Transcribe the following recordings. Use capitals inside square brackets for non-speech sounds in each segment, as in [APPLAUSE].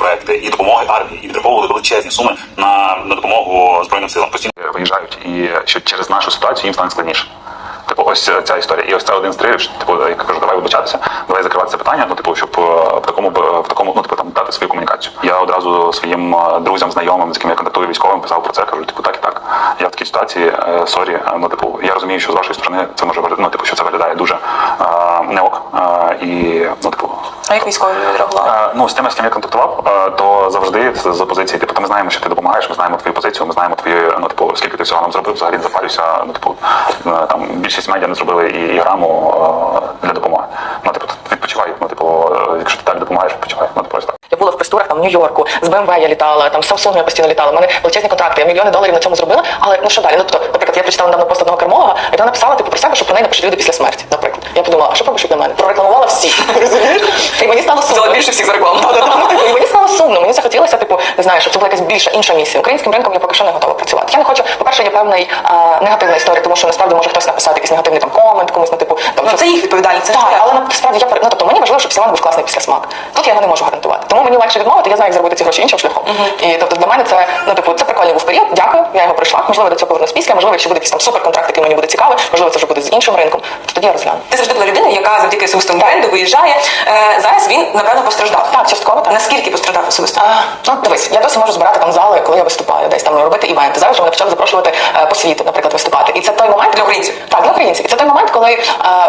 проекти, і допомоги армії, і відраховували величезні суми на, на допомогу збройним силам. Постійно виїжджають, і що через нашу ситуацію їм стане складніше. Типу, ось ця історія. І ось це один з тригерів, що, типу, я кажу, давай вибачатися, давай закривати це питання, ну, типу, щоб е, в такому в такому, ну, типу, там дати свою комунікацію. Я одразу своїм е, друзям, знайомим, з ким я контактую військовим, писав про це, кажу, типу, так і так. Я в такій ситуації, е, сорі, е, ну, типу, я розумію, що з вашої сторони це може ну, типу, що це виглядає дуже е, не ок. Е, і, ну, типу, А як військові відреагували? Е, Ну, з тими, з ким я контактував, то завжди з позиції, типу, ми знаємо, що ти допомагаєш, ми знаємо твою позицію, ми знаємо твої, ну, типу, скільки ти всього нам зробив, взагалі не запалюся. Ну, типу, е, там більшість медіа не зробили і, і граму е, для допомоги. Ну, типу, відпочивай, ну, типу, якщо ти так допомагаєш, відпочивай. Ну, типу, ось так. Я була в престурах там в Нью-Йорку, з BMW я літала, там з Samsung я постійно літала. У мене величезні контракти, я мільйони доларів на цьому зробила. Але ну що далі? Ну тобто, наприклад, я прочитала недавно пост одного кермового, і вона написала типу про себе, що про неї напишуть люди після смерті. Наприклад, я подумала, а що попишуть на мене? Прорекламувала всі. [LAUGHS] Розумієш? І мені стало сумно. Взяла більше всіх за рекламу. І мені стало сумно. Мені захотілося, типу, не знаю, щоб це була якась більша інша місія. Українським ринком я поки що не готова працювати. Я не хочу, по-перше, є певна а, негативна історія, тому що насправді може хтось написати якийсь негативний там комент, комусь, ну типу, там Ну, це їх відповідальність, це так, але насправді я ну, тобто мені важливо, щоб Сіман був класний після смак. Тут я його не можу гарантувати. Тому мені легше відмовити, я знаю, як зробити ці гроші іншим шляхом. І тобто для мене це ну типу це прикольний був період. Дякую, я його пройшла. Можливо, до цього повернусь після, можливо, якщо буде якийсь там суперконтракт, який мені буде цікавий, можливо, це вже буде з іншим ринком. То тоді я розгляну. Ти завжди була людина, яка завдяки особистому бренду виїжджає. Е, зараз він напевно постраждав. Так, частково так. Наскільки постраждав особисто? А, ну дивись, я досі можу збирати там зали, коли я виступаю, десь там робити івенти. Зараз вже мене почали запрошувати е, по світу, наприклад, виступати. І це той момент Для українців? Так, для українців. І це той момент, коли е,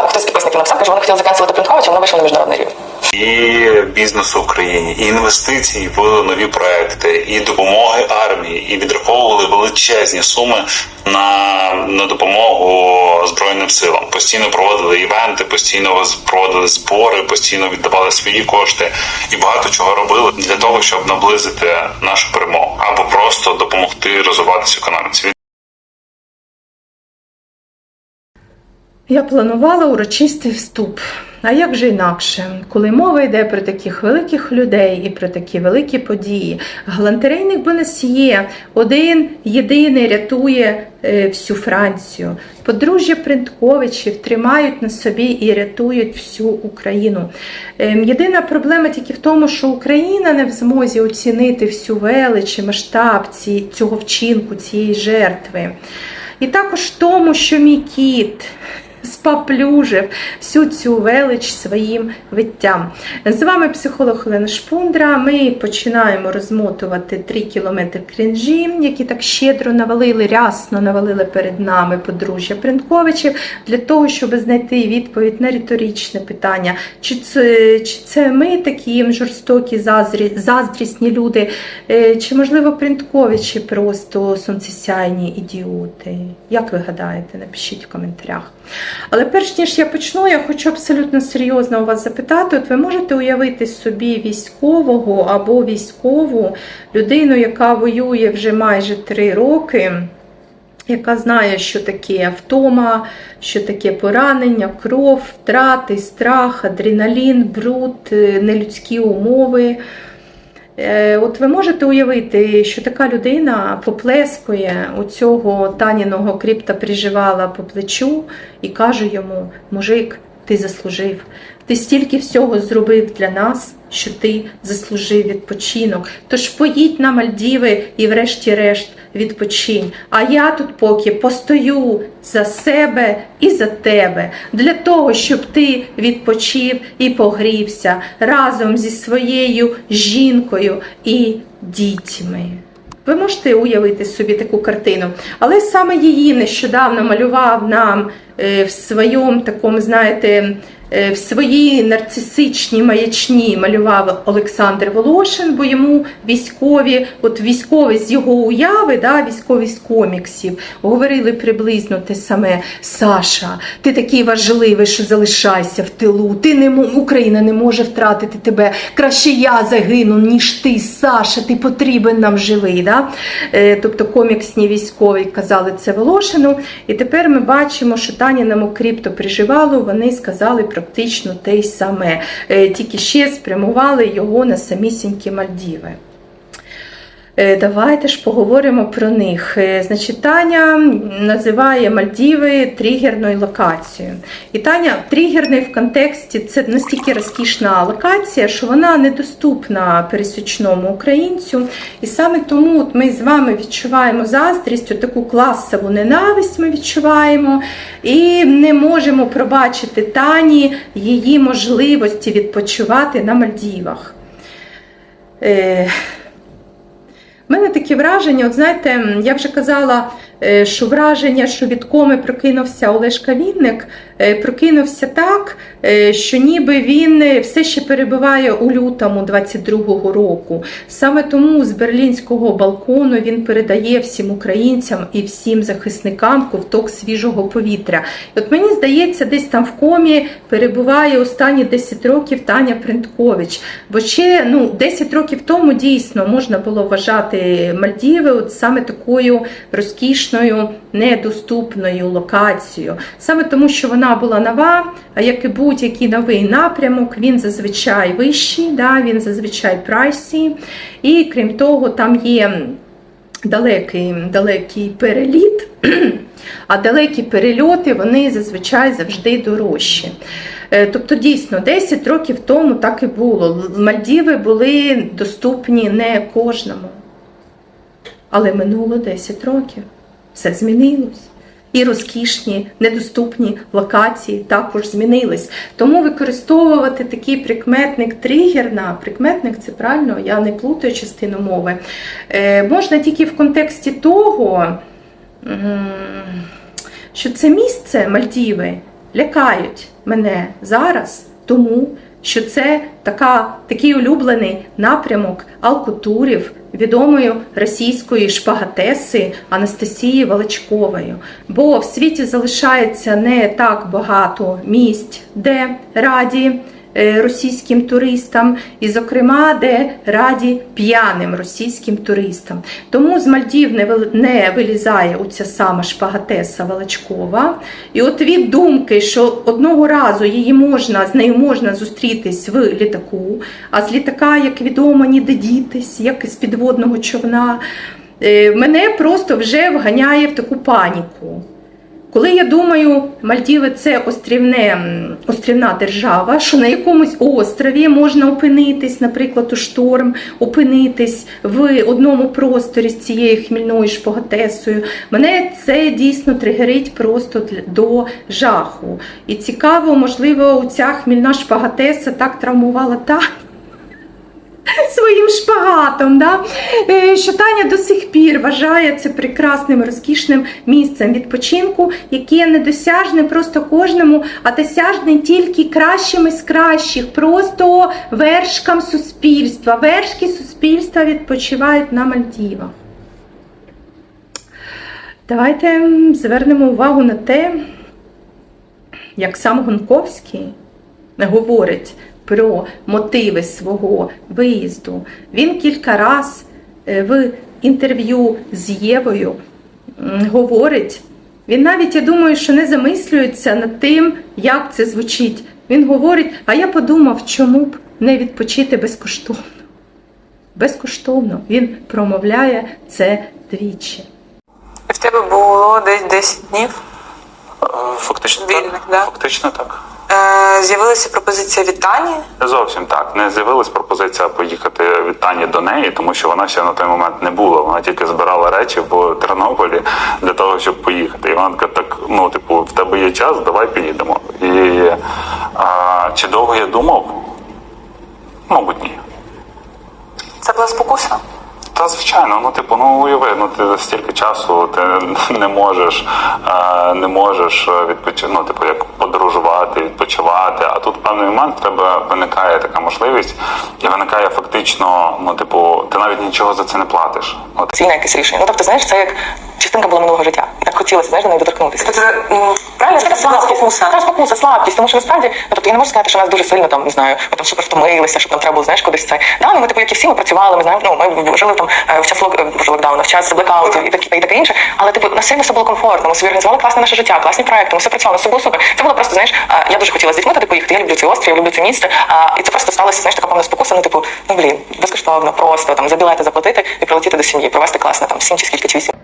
хтось з підписників написав, каже, вони хотіли заканцелити Принтковича, вони вийшли на міжнародний рівень. і бізнесу в Україні, і інвестиції в нові проекти, і допомоги армії, і відраховували величезні суми на, на допомогу збройним силам. Постійно проводили івенти, постійно проводили збори, постійно віддавали свої кошти і багато чого робили для того, щоб наблизити нашу перемогу або просто допомогти розвиватися економіці. Я планувала урочистий вступ. А як же інакше, коли мова йде про таких великих людей і про такі великі події, галантерейник Бонасьє один єдиний рятує е, всю Францію. Подружжя Принтковичів тримають на собі і рятують всю Україну. Ем, Єдина проблема тільки в тому, що Україна не в змозі оцінити всю велич і масштаб цього вчинку, цієї жертви. І також тому, що мій кіт споплюжив всю цю велич своїм виттям. З вами психолог Олена Шпундра. Ми починаємо розмотувати 3 кілометри крінжі, які так щедро навалили, рясно навалили перед нами подружжя Принковичів, для того, щоб знайти відповідь на риторичне питання, чи це, чи це ми такі жорстокі, заздрі, заздрісні люди, е, чи можливо Принтковичі просто сонцесяйні ідіоти. Як ви гадаєте, напишіть в коментарях. Але перш ніж я почну, я хочу абсолютно серйозно у вас запитати: от ви можете уявити собі військового або військову людину, яка воює вже майже три роки, яка знає, що таке втома, що таке поранення, кров, втрати, страх, адреналін, бруд, е, нелюдські умови. Е, От ви можете уявити, що така людина поплескує у цього таніного кріпта приживала по плечу і каже йому: Мужик, ти заслужив. Ти стільки всього зробив для нас, що ти заслужив відпочинок. Тож поїдь на Мальдіви і, врешті-решт, відпочинь. А я тут поки постою за себе і за тебе, для того, щоб ти відпочив і погрівся разом зі своєю жінкою і дітьми. Ви можете уявити собі таку картину, але саме її нещодавно малював нам в своєму такому, знаєте, е, в своїй нарцисичній маячні малював Олександр Волошин, бо йому військові, от військові з його уяви, да, військові з коміксів, говорили приблизно те саме: Саша, ти такий важливий, що залишайся в тилу. Ти не Україна не може втратити тебе. Краще я загину, ніж ти, Саша. Ти потрібен нам живий. Да? Е, тобто коміксні військові казали це Волошину. І тепер ми бачимо, що Таніному крипто приживало, вони сказали практично те й саме, Е, тільки ще спрямували його на самісінькі Мальдіви. Е, Давайте ж поговоримо про них. Е, Значить, Таня називає Мальдіви тригерною локацією. І Таня тригерний в контексті це настільки розкішна локація, що вона недоступна пересічному українцю. І саме тому от ми з вами відчуваємо заздрість, таку класову ненависть ми відчуваємо і не можемо пробачити Тані її можливості відпочивати на Мальдівах. У мене таке враження, от знаєте, я вже казала, що враження, що від коми прокинувся Олешка Вінник, е, прокинувся так, е, що ніби він е, все ще перебуває у лютому 22-го року. Саме тому з берлінського балкону він передає всім українцям і всім захисникам ковток свіжого повітря. От мені здається, десь там в комі перебуває останні 10 років Таня Принткович. Бо ще ну, 10 років тому дійсно можна було вважати Мальдіви от саме такою розкішною, недоступною локацією. Саме тому, що вона була нова, а як і будь-який новий напрямок, він зазвичай вищий, да, він зазвичай прайсі. І крім того, там є далекий, далекий переліт, а далекі перельоти вони зазвичай завжди дорожчі. Е, Тобто, дійсно, 10 років тому так і було. Мальдіви були доступні не кожному. Але минуло 10 років. Все змінилось. І розкішні, недоступні локації також змінились. Тому використовувати такий прикметник тригерна, прикметник це правильно, я не плутаю частину мови. Е, можна тільки в контексті того, що це місце Мальдіви лякають мене зараз, тому що це така, такий улюблений напрямок алкутурів відомої російської шпагатеси Анастасії Волочкової. Бо в світі залишається не так багато місць, де раді російським туристам, і, зокрема, де раді п'яним російським туристам. Тому з Мальдів не вил- не вилізає оця сама шпагатеса Волочкова. І от від думки, що одного разу її можна, з нею можна зустрітись в літаку, а з літака, як відомо, ніде дітись, як із підводного човна, е, мене просто вже вганяє в таку паніку. Коли я думаю, Мальдіви це острівне, острівна держава, що на якомусь острові можна опинитись, наприклад, у шторм, опинитись в одному просторі з цією хмільною шпагатесою, мене це дійсно тригерить просто до жаху. І цікаво, можливо, ця хмільна шпагатеса так травмувала Таню своїм шпагатом, да? Е, що Таня до сих пір вважає це прекрасним, розкішним місцем відпочинку, яке недосяжне просто кожному, а досяжне тільки кращим із кращих, просто вершкам суспільства. Вершки суспільства відпочивають на Мальдівах. Давайте звернемо увагу на те, як сам Гонковський говорить про мотиви свого виїзду. Він кілька раз е, в інтерв'ю з Євою говорить. Він навіть, я думаю, що не замислюється над тим, як це звучить. Він говорить: а я подумав, чому б не відпочити безкоштовно. Безкоштовно він промовляє це двічі. В тебе було десь 10 днів. Е, Фактично Вільних, так. да? Фактично так. З'явилася пропозиція від Тані. Не зовсім так. Не з'явилась пропозиція поїхати від Тані до неї, тому що вона ще на той момент не була. Вона тільки збирала речі в Тернополі для того, щоб поїхати. І вона така, так, ну, типу, в тебе є час, давай поїдемо. І а, чи довго я думав? Мабуть, ні. Це була спокуса. Та звичайно, ну типу, ну уяви, ну ти стільки часу ти [LAUGHS] не можеш, е, не можеш відпочити, ну, типу, як подорожувати, відпочивати. А тут в певний момент в тебе виникає така можливість, і виникає фактично, ну, типу, ти навіть нічого за це не платиш. От Цільне якесь рішення. Ну тобто, знаєш, це як частинка була минулого життя. І так хотілося, знаєш, до неї доторкнутися. Тобто це м, правильно Це була спокуса. Та спокуса, слабкість, тому що насправді, ну тобто я не можу сказати, що нас дуже сильно там не знаю, ми там супер втомилися, щоб нам треба було знаєш кудись це. Да, ну ми типу, як і всі, ми працювали, ми знаємо, ну ми жили там е, в час лок боже, в час блекаутів і таке і таке інше. Але типу на сильно все було комфортно. Ми собі організували класне наше життя, класні проекти, ми все працювали, все було супер. Це було просто, знаєш, е, я дуже хотіла з дітьми туди поїхати. Я люблю цей острів, я люблю це місце. А, і це просто сталося, знаєш, така певна спокуса. Ну, типу, ну блін, безкоштовно, просто там за білети заплатити і прилетіти до сім'ї, провести класно там сім чи скільки чи вісім.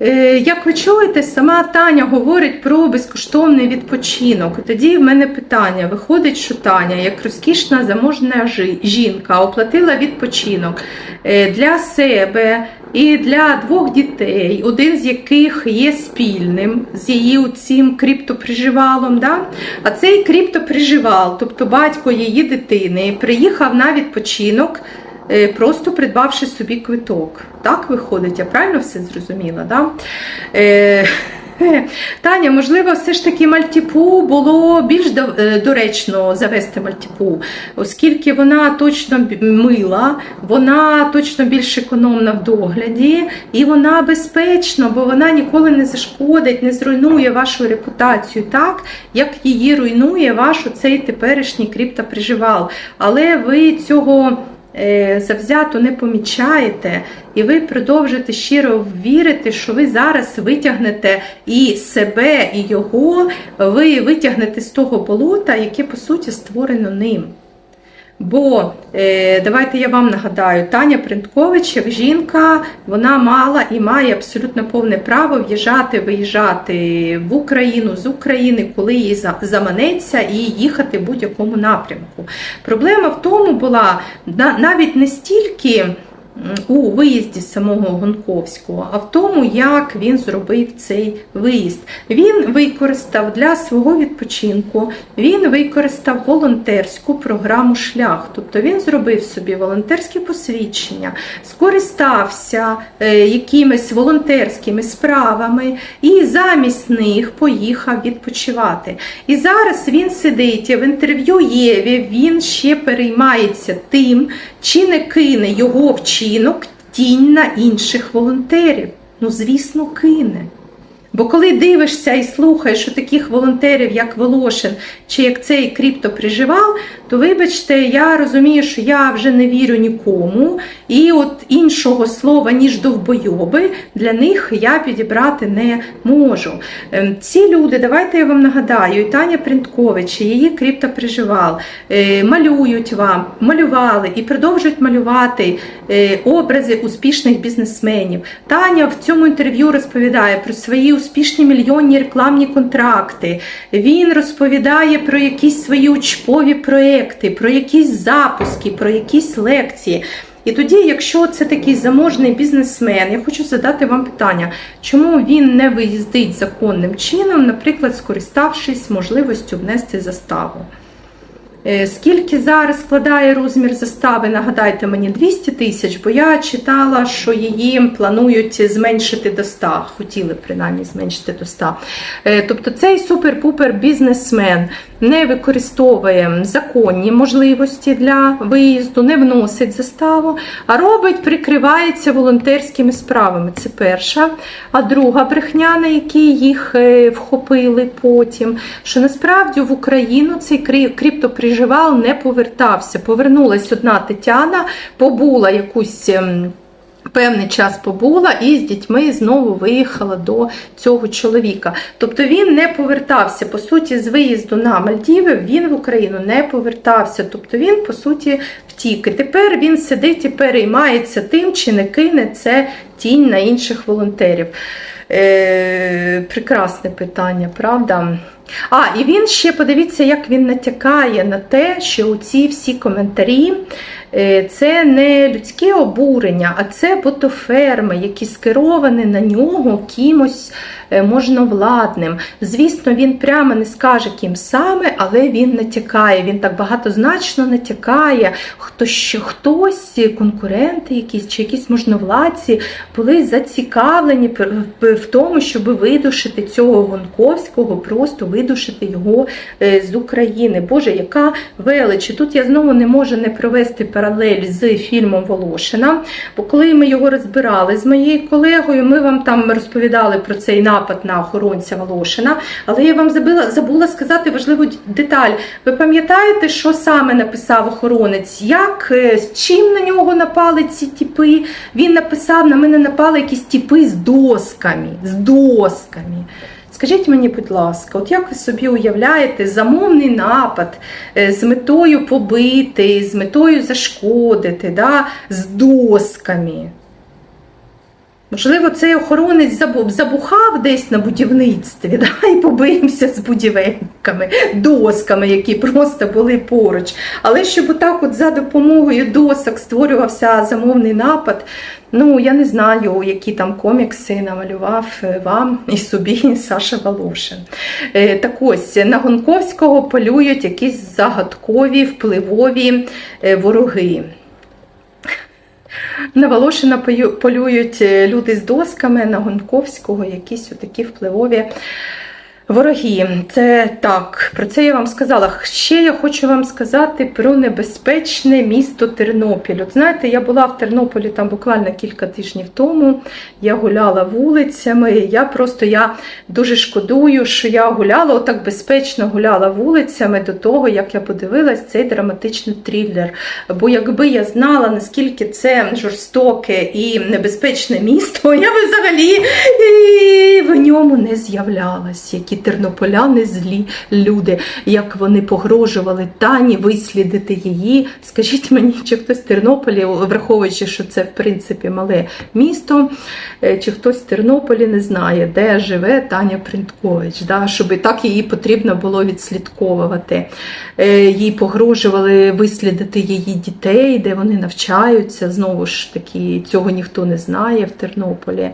Е, Як ви чуєте, сама Таня говорить про безкоштовний відпочинок. Тоді в мене питання: виходить, що Таня, як розкішна заможна жінка, оплатила відпочинок е, для себе і для двох дітей, один з яких є спільним з її цим криптоприживалом. Да? А цей криптоприживал, тобто батько її дитини, приїхав на відпочинок. Е, Просто придбавши собі квиток. Так виходить, я правильно все зрозуміла? Да? Е, [LAUGHS] Таня, можливо, все ж таки мальтіпу було більш е, доречно завести мальтіпу, оскільки вона точно мила, вона точно більш економна в догляді, і вона безпечна, бо вона ніколи не зашкодить, не зруйнує вашу репутацію так, як її руйнує ваш оцей теперішній криптоприживал. Але ви цього завзято не помічаєте, і ви продовжуєте щиро вірити, що ви зараз витягнете і себе, і його, ви витягнете з того болота, яке по суті створено ним. Бо е, давайте я вам нагадаю, Таня Принткович, як жінка, вона мала і має абсолютно повне право в'їжджати, виїжджати в Україну з України, коли їй заманеться, і їхати в будь-якому напрямку. Проблема в тому була навіть не стільки у виїзді самого Гонковського, а в тому, як він зробив цей виїзд. Він використав для свого відпочинку, він використав волонтерську програму Шлях. Тобто він зробив собі волонтерське посвідчення, скористався е, якимись волонтерськими справами і замість них поїхав відпочивати. І зараз він сидить в інтерв'ю Єві, він ще переймається тим, чи не кине його вчинок тінь на інших волонтерів. Ну, звісно, кине. Бо коли дивишся і слухаєш що таких волонтерів, як Волошин, чи як цей криптоприживал, то вибачте, я розумію, що я вже не вірю нікому, і от іншого слова, ніж довбойоби, для них я підібрати не можу. Ем, Ці люди, давайте я вам нагадаю, і Таня Принткович, і її криптоприживал, е, малюють вам, малювали і продовжують малювати е, образи успішних бізнесменів. Таня в цьому інтерв'ю розповідає про свої успішні мільйонні рекламні контракти. Він розповідає про якісь свої учпові проекти, про якісь запуски, про якісь лекції. І тоді, якщо це такий заможний бізнесмен, я хочу задати вам питання, чому він не виїздить законним чином, наприклад, скориставшись можливістю внести заставу. Е, Скільки зараз складає розмір застави? Нагадайте мені 200 тисяч, бо я читала, що її планують зменшити до 100, хотіли принаймні зменшити до 100. Е, Тобто цей супер-пупер бізнесмен не використовує законні можливості для виїзду, не вносить заставу, а робить, прикривається волонтерськими справами. Це перша. А друга брехня, на якій їх е, вхопили потім, що насправді в Україну цей крі- криптоприживал не повертався. Повернулась одна Тетяна, побула якусь. ем, Певний час побула і з дітьми знову виїхала до цього чоловіка. Тобто він не повертався. По суті, з виїзду на Мальдіви він в Україну не повертався. Тобто він, по суті, втік. І тепер він сидить і переймається тим, чи не кине це тінь на інших волонтерів. Е, прекрасне питання, правда? А, і він ще подивіться, як він натякає на те, що у ці всі коментарі це не людське обурення, а це ботоферми, які скеровані на нього кимось е, можновладним. Звісно, він прямо не скаже ким саме, але він натякає. Він так багатозначно натякає, хто що хтось, конкуренти, якісь чи якісь можновладці були зацікавлені в- тому, щоб видушити цього Гонковського, просто видушити його е, з України. Боже, яка велич! Тут я знову не можу не провести паралель паралель з фільмом Волошина. Бо коли ми його розбирали з моєю колегою, ми вам там розповідали про цей напад на охоронця Волошина. Але я вам забула, забула сказати важливу деталь. Ви пам'ятаєте, що саме написав охоронець? Як е, з чим на нього напали ці тіпи? Він написав: на мене напали якісь тіпи з досками. З досками. Скажіть мені, будь ласка, от як ви собі уявляєте замовний напад е, з метою побити, з метою зашкодити, да, з досками? Можливо, цей охоронець забу- забухав десь на будівництві [LAUGHS] да, і побився з будівельниками, досками, які просто були поруч. Але щоб отак от за допомогою досок створювався замовний напад, ну я не знаю, які там комікси намалював е, вам і собі [LAUGHS] Саша Волошин. Е, Так ось на Гонковського полюють якісь загадкові впливові е, вороги. На Волошина полюють е, люди з досками, на Гонковського якісь отакі впливові вороги. Це так, про це я вам сказала. Ще я хочу вам сказати про небезпечне місто Тернопіль. От знаєте, я була в Тернополі там буквально кілька тижнів тому. Я гуляла вулицями. Я просто я дуже шкодую, що я гуляла, отак безпечно гуляла вулицями до того, як я подивилась цей драматичний трилер. Бо якби я знала, наскільки це жорстоке і небезпечне місто, [LAUGHS] я би взагалі і в ньому не з'являлась. Які тернополяни злі люди, як вони погрожували Тані вислідити її. Скажіть мені, чи хтось в Тернополі, враховуючи, що це в принципі мале місто, е, чи хтось в Тернополі не знає, де живе Таня Принткович, да? щоб так її потрібно було відслідковувати. Е, Їй погрожували вислідити її дітей, де вони навчаються. Знову ж таки, цього ніхто не знає в Тернополі.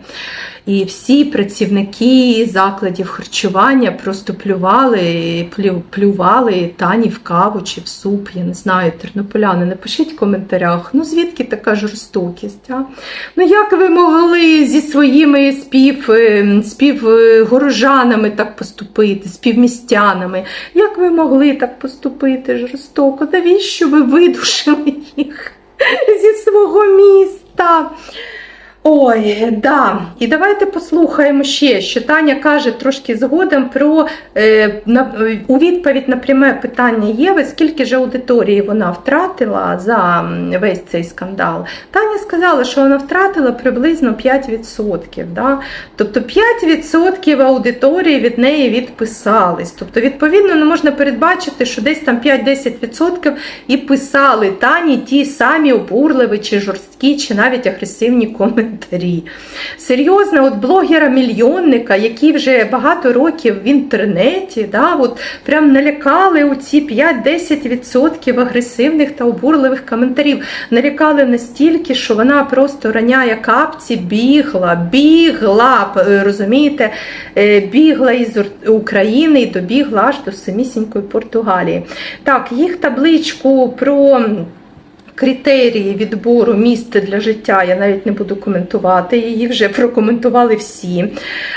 І всі працівники закладів харчування просто плювали, плю- плювали Тані в каву чи в суп. Я не знаю, тернополяни, напишіть в коментарях. Ну звідки така жорстокість? А? Ну як ви могли зі своїми спів, е, співгорожанами так поступити, співмістянами? Як ви могли так поступити жорстоко? Навіщо ви видушили їх [LAUGHS] зі свого міста? Ой, да. І давайте послухаємо ще, що Таня каже трошки згодом про е, на, у відповідь на пряме питання Єви, скільки ж аудиторії вона втратила за весь цей скандал. Таня сказала, що вона втратила приблизно 5%. Да? Тобто 5% аудиторії від неї відписались. Тобто, відповідно, не можна передбачити, що десь там 5-10% і писали Тані ті самі обурливі, чи жорсткі, чи навіть агресивні коментарі. Серйозно, от блогера-мільйонника, який вже багато років в інтернеті, да, от прям налякали у ці 5-10% агресивних та обурливих коментарів. Налякали настільки, що вона просто раняє капці, бігла, бігла, е, розумієте, е, бігла із України і добігла аж до самісінької Португалії. Так, їх табличку про. Критерії відбору місця для життя я навіть не буду коментувати, її вже прокоментували всі.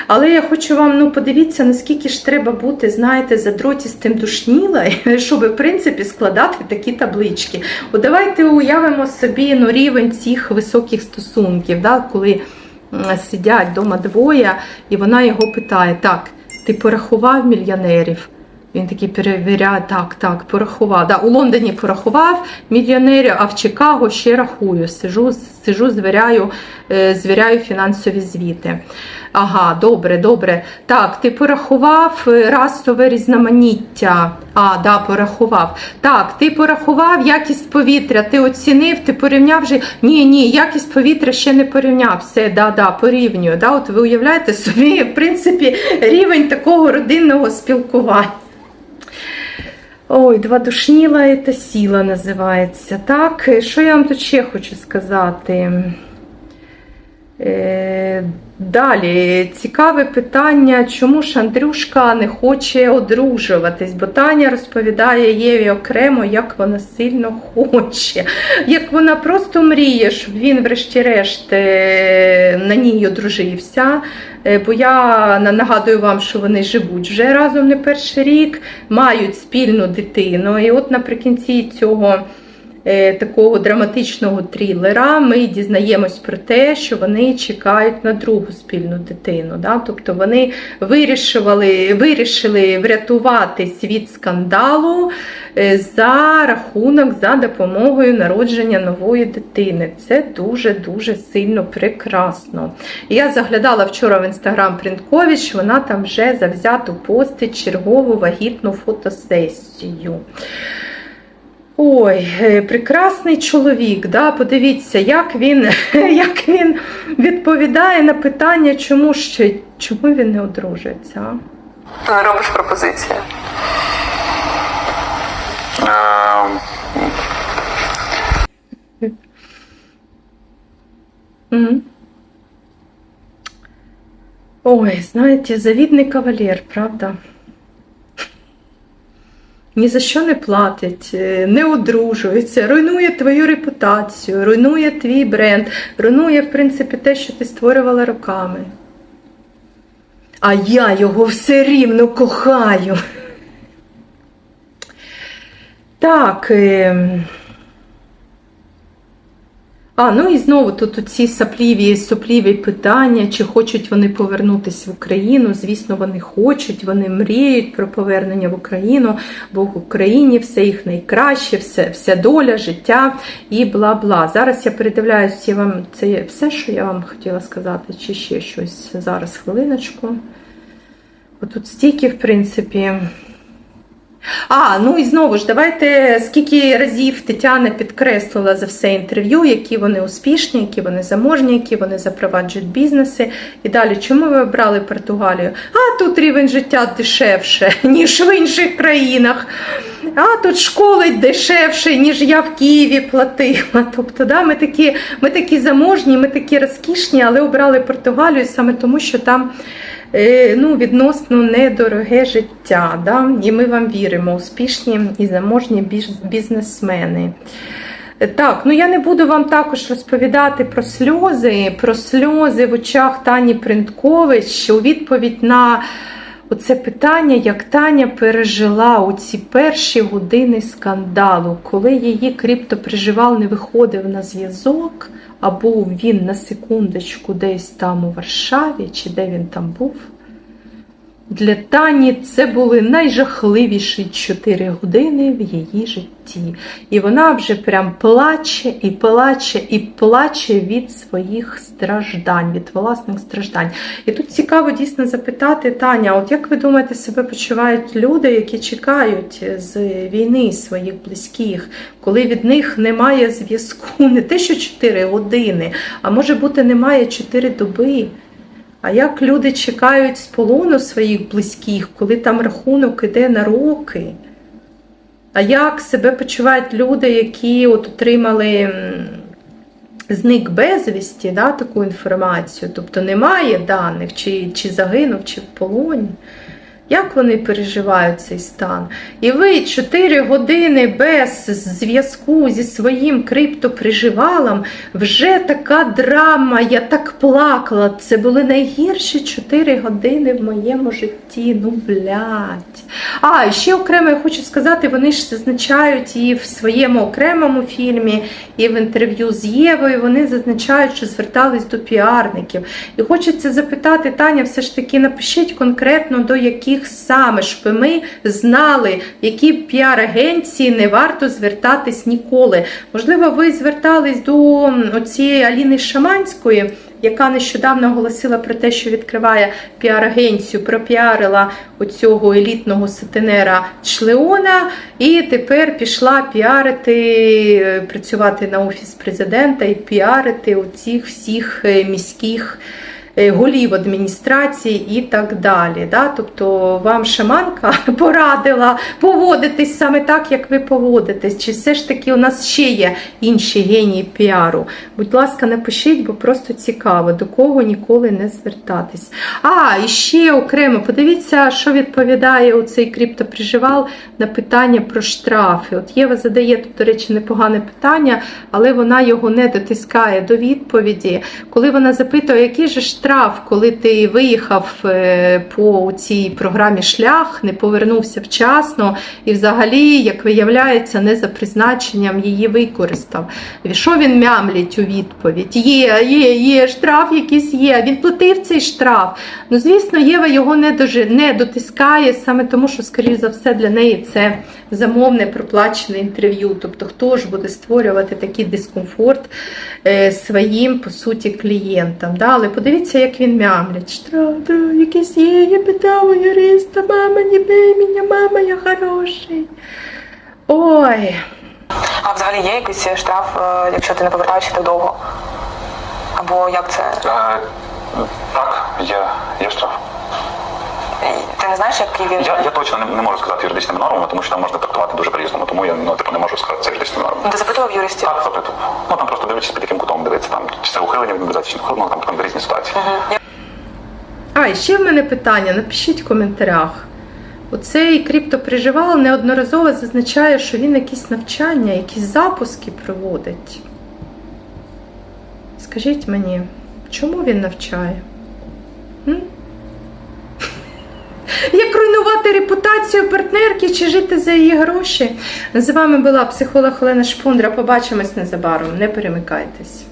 Але я хочу вам, ну подивіться, наскільки ж треба бути, знаєте, задротістим душніла, [LAUGHS] щоб, в принципі, складати такі таблички. От давайте уявимо собі ну, рівень цих високих стосунків, да, коли сидять вдома двоє, і вона його питає: так, ти порахував мільйонерів? Він такий перевіряє, так, так, порахував. Да, у Лондоні порахував мільйонерів, а в Чикаго ще рахую. Сижу, сижу звіряю, е, звіряю фінансові звіти. Ага, добре, добре. Так, ти порахував е, расове різноманіття. А, да, порахував. Так, ти порахував якість повітря, ти оцінив, ти порівняв вже. Ні, ні, якість повітря ще не порівняв. Все, да, да, порівнюю. Да, от ви уявляєте собі, в принципі, рівень такого родинного спілкування. Ой, два душніла та сіла називається. Так, що я вам тут ще хочу сказати? Е, Далі цікаве питання, чому ж Андрюшка не хоче одружуватись, бо Таня розповідає Єві окремо, як вона сильно хоче, як вона просто мріє, щоб він, врешті-решт, е, на ній одружився. Е, Бо я нагадую вам, що вони живуть вже разом не перший рік, мають спільну дитину. І от наприкінці цього такого драматичного трилера ми дізнаємось про те, що вони чекають на другу спільну дитину. Да? Тобто вони вирішували, вирішили врятуватись від скандалу е, за рахунок, за допомогою народження нової дитини. Це дуже-дуже сильно прекрасно. Я заглядала вчора в інстаграм Принткович, вона там вже завзято постить чергову вагітну фотосесію. Ой, е, прекрасний чоловік, да? подивіться, як він, [LAUGHS] як він відповідає на питання, чому ще чому він не одружується. Ти робиш пропозицію. Е, Ой, знаєте, завідний кавалер, правда? Ні за що не платить, е, не одружується, руйнує твою репутацію, руйнує твій бренд, руйнує, в принципі, те, що ти створювала роками. А я його все рівно кохаю. Так. А, ну і знову тут ці сапліві, супліві питання, чи хочуть вони повернутися в Україну. Звісно, вони хочуть, вони мріють про повернення в Україну, бо в Україні все їх найкраще, все, вся доля, життя і бла-бла. Зараз я передивляюсь, я вам це все, що я вам хотіла сказати, чи ще щось. Зараз хвилиночку. Отут стільки, в принципі. А, ну і знову ж, давайте скільки разів Тетяна підкреслила за все інтерв'ю, які вони успішні, які вони заможні, які вони запроваджують бізнеси. І далі, чому ви обрали Португалію? А тут рівень життя дешевше, [LAUGHS] ніж в інших країнах. А тут школи дешевше, ніж я в Києві платила. Тобто, да, ми такі, ми такі заможні, ми такі розкішні, але обрали Португалію саме тому, що там е, ну, відносно недороге життя. Да? І ми вам віримо, успішні і заможні бізнесмени. Так, ну я не буду вам також розповідати про сльози, про сльози в очах Тані Принткович у відповідь на оце питання, як Таня пережила у ці перші години скандалу, коли її криптоприживал не виходив на зв'язок, або він на секундочку десь там у Варшаві, чи де він там був. Для Тані це були найжахливіші 4 години в її житті. І вона вже прям плаче і плаче і плаче від своїх страждань, від власних страждань. І тут цікаво дійсно запитати Таня, от як ви думаєте, себе почувають люди, які чекають з війни своїх близьких, коли від них немає зв'язку, не те, що 4 години, а може бути немає 4 доби. А як люди чекають з полону своїх близьких, коли там рахунок іде на роки? А як себе почувають люди, які от отримали зник безвісті, да, таку інформацію? Тобто немає даних, чи, чи загинув, чи в полоні? Як вони переживають цей стан? І ви 4 години без зв'язку зі своїм криптоприживалом, вже така драма, я так плакала. Це були найгірші 4 години в моєму житті. Ну, блядь. А, ще окремо я хочу сказати, вони ж зазначають і в своєму окремому фільмі, і в інтерв'ю з Євою, вони зазначають, що звертались до піарників. І хочеться запитати, Таня, все ж таки напишіть конкретно до яких саме, щоб ми знали, які піар-агенції не варто звертатись ніколи. Можливо, ви звертались до м, оцієї Аліни Шаманської. Яка нещодавно оголосила про те, що відкриває піар-агенцію, пропіарила оцього елітного сатинера Члеона, і тепер пішла піарити, е, працювати на офіс президента і піарити оцих всіх е, міських голів адміністрації і так далі. Да? Тобто вам шаманка [LAUGHS] порадила поводитись саме так, як ви поводитесь. Чи все ж таки у нас ще є інші генії піару? Будь ласка, напишіть, бо просто цікаво, до кого ніколи не звертатись. А, і ще окремо, подивіться, що відповідає оцей криптоприживал на питання про штрафи. От Єва задає тут, до речі, непогане питання, але вона його не дотискає до відповіді. Коли вона запитує, які ж штраф, коли ти виїхав е, по цій програмі шлях, не повернувся вчасно і, взагалі, як виявляється, не за призначенням її використав. Що він мямлить у відповідь? Є, є, є, штраф якийсь є. Він платив цей штраф. Ну, звісно, Єва його не, дожи, не дотискає, саме тому, що, скоріш за все, для неї це замовне проплачене інтерв'ю. Тобто, хто ж буде створювати такий дискомфорт е, своїм, по суті, клієнтам. Але подивіться, як він мямлять. Штраф, да, є, я питав юриста, мама, не бий мене, мама, я хороший. Ой. А взагалі є якийсь штраф, е, якщо ти не повертаєшся так довго? Або як це? А, так, є, є штраф. Ти не знаєш, який він? Я, я точно не, не можу сказати юридичними нормами, тому що там можна трактувати дуже по-різному, тому я ну, типу, не можу сказати це юридичними нормами. Ну, Ти запитував юристів? Так, запитував. Ну там просто дивлячись, під яким кутом дивиться, там, чи це ухилення від мобілізації, чи не ухилення, ну, там, там різні ситуації. А, і ще в мене питання. Напишіть в коментарях. Оцей криптоприживал неодноразово зазначає, що він якісь навчання, якісь запуски проводить. Скажіть мені, чому він навчає? Як руйнувати репутацію партнерки чи жити за її гроші? З вами була психолог Олена Шпундра. Побачимось незабаром. Не перемикайтесь.